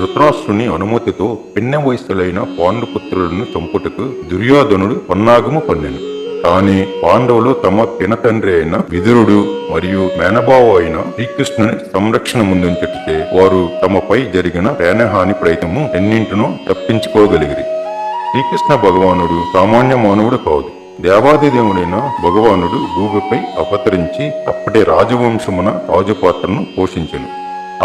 ధృతరాష్ట్రుని అనుమతితో పిన్న వయస్సులైన పాండుపుత్రులను చంపుటకు దుర్యోధనుడు పన్నాగము పన్నెను. కానీ పాండవులు తమ పినతండ్రి అయిన విదురుడు మరియు మేనబావ అయిన శ్రీకృష్ణుని సంరక్షణ ముందుంచటితే వారు తమపై జరిగిన ప్రాణహాని ప్రయత్నము ఎన్నింటినో తప్పించుకోగలిగిరి. శ్రీకృష్ణ భగవానుడు సామాన్య మానవుడు కాదు. దేవాదిదేవుడైన భగవానుడు భూమిపై అవతరించి అప్పటి రాజవంశమున రాజు పాత్రను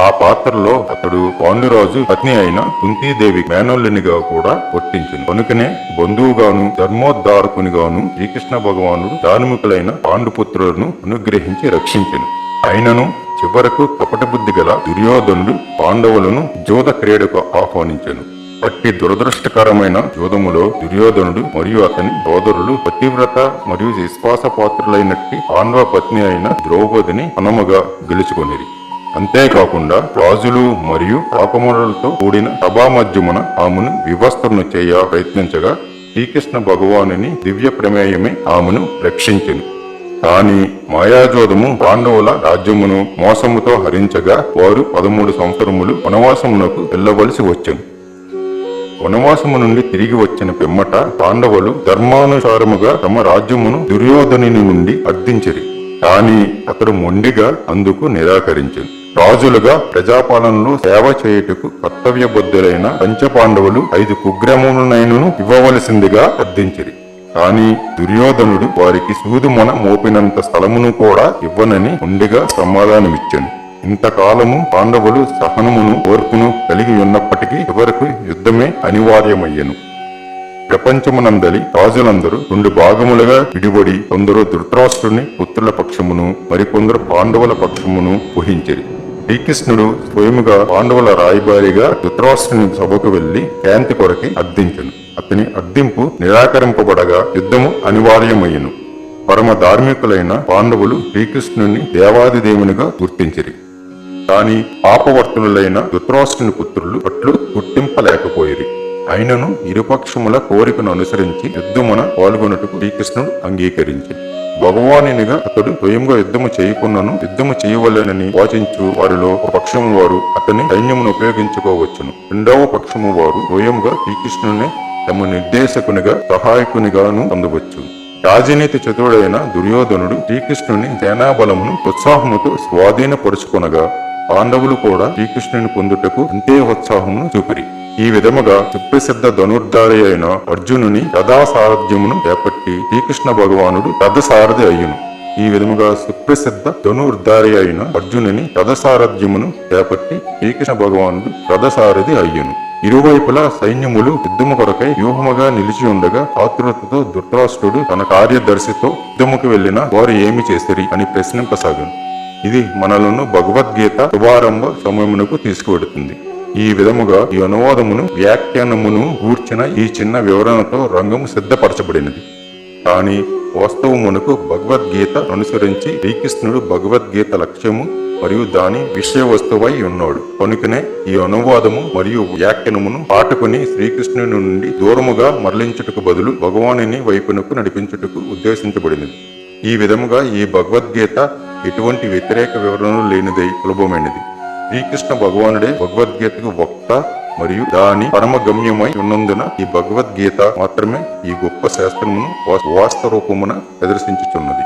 ఆ పాత్రలో అతడు పాండురాజు పత్ని అయిన కుంతీదేవి మేనల్లునిగా కూడా వర్తించింది కనుకనే బంధువుగాను ధర్మోద్ధారకునిగాను శ్రీకృష్ణ భగవానుడు ధార్మికులైన పాండుపుత్రులను అనుగ్రహించి రక్షించను. అయినను చివరకు కపట బుద్ధి గల దుర్యోధనుడు పాండవులను జోద క్రీడకు ఆహ్వానించను. అట్టి దురదృష్టకరమైన యోధములో దుర్యోధనుడు మరియు అతని సోదరులు పతివ్రత మరియు విశ్వాస పాత్రులైనట్టి పాండవ పత్ని అయిన ద్రౌపదిని అనముగా గెలుచుకొనిరి. అంతేకాకుండా రాజులు మరియు పాపములతో కూడిన సభామధ్యమున ఆమెను వివస్త్రను చేయ ప్రయత్నించగా శ్రీకృష్ణ భగవానుని దివ్య ప్రమేయమే ఆమెను రక్షించెను. కాని మాయాజోదము పాండవుల రాజ్యమును మోసముతో హరించగా వారు పదమూడు సంవత్సరములు వనవాసమునకు వెళ్ళవలసి వచ్చెను. వనవాసము నుండి తిరిగి వచ్చిన పిమ్మట పాండవులు ధర్మానుసారముగా తమ రాజ్యమును దుర్యోధనుని నుండి అర్థించరు. కాని అతడు మొండిగా అందుకు నిరాకరించారు రాజులుగా ప్రజాపాలనలో సేవ చేయుటకు కర్తవ్యబద్ధులైన పంచపాండవులు ఐదు కుగ్రామములనైనను ఇవ్వవలసిందిగా అర్థించిరి కాని దుర్యోధనుడు వారికి సూదుమొన మోపినంత స్థలమును కూడా ఇవ్వనని ఉండిగా సమాధానమిచ్చాను. ఇంతకాలము పాండవులు సహనమును ఓర్పును కలిగి ఉన్నప్పటికీ చివరకు యుద్ధమే అనివార్యమయ్యను. ప్రపంచమునందలి రాజులందరూ రెండు భాగములుగా విడిబడి కొందరు ధృతరాష్ట్రుని పుత్రుల పక్షమును మరికొందరు పాండవుల పక్షమును ఊహించిరి శ్రీకృష్ణుడు స్వయముగా పాండవుల రాయబారిగా ధృతరాష్ట్రుని సభకు వెళ్ళి శాంతి కొరకి అర్థించను అతని అర్థింపు నిరాకరింపబడగా యుద్ధము అనివార్యమయ్యను. పరమ ధార్మికులైన పాండవులు శ్రీకృష్ణుని దేవాదిదేవునిగా గుర్తించిరి. కాని పాపవర్తులైన ధృతరాష్ట్రుని పుత్రులు అట్లు గుర్తింపలేకపోయిరి. అయినను ఇరుపక్షముల కోరికను అనుసరించి యుద్ధమున పాల్గొనుటకు శ్రీకృష్ణుడు అంగీకరించి భగవానినిగా అతడు స్వయంగా యుద్ధము చేయకున్నను యుద్ధము చేయవలెనని వాచించు వారిలో ఒక పక్షము వారు అతని సైన్యమును ఉపయోగించుకోవచ్చును. రెండవ పక్షము వారు స్వయంగా శ్రీకృష్ణుని తమ నిర్దేశకునిగా సహాయకునిగాను పొందవచ్చు. రాజనీతి చతురుడైన దుర్యోధనుడు శ్రీకృష్ణుని సేనాబలమును ఉత్సాహముతో స్వాధీనపరుచుకొనగా పాండవులు కూడా శ్రీకృష్ణుని పొందుటకు అంతే ఉత్సాహమును చూపిరి. ఈ విధముగా సుప్రసిద్ధ ధనుర్ధారి అయిన అర్జునుని రథాసారథ్యమును చేపట్టి శ్రీకృష్ణ భగవానుడు రథసారథి అయ్యును. ఈ విధముగా సుప్రసిద్ధ ధనుర్ధారి అయిన అర్జునుని రథసారథ్యమును చేపట్టి శ్రీకృష్ణ భగవానుడు రథసారథి అయ్యును. ఇరువైపులా సైన్యములు యుద్ధము కొరకై వ్యూహముగా నిలిచి ఉండగా ఆతృతతో ధృతరాష్ట్రుడు తన కార్యదర్శితో యుద్ధముకు వెళ్ళిన వారు ఏమి చేసిరి అని ప్రశ్నింపసాగాను. ఇది మనలను భగవద్గీత శుభారంభ సమయమునకు తీసుకువెడుతుంది. ఈ విధముగా ఈ అనువాదమును వ్యాఖ్యానమును కూర్చిన ఈ చిన్న వివరణతో రంగము సిద్ధపరచబడినది. కానీ వాస్తవమునకు భగవద్గీత అనుసరించి శ్రీకృష్ణుడు భగవద్గీత లక్ష్యము మరియు దాని విషయ వస్తువై ఉన్నాడు. కనుకనే ఈ అనువాదము మరియు వ్యాఖ్యానమును పాటుకుని శ్రీకృష్ణుని నుండి దూరముగా మరలించుటకు బదులు భగవాని వైపునకు నడిపించుటకు ఉద్దేశించబడినది. ఈ విధముగా ఈ భగవద్గీత ఎటువంటి వ్యతిరేక వివరణ లేనిదై సులభమైనది. శ్రీకృష్ణ భగవానుడే భగవద్గీతకు వక్త మరియు దాని పరమ గమ్యమై ఉన్నందున ఈ భగవద్గీత మాత్రమే ఈ గొప్ప శాస్త్రమును వాస్తవ రూపమున ప్రదర్శించుచున్నది.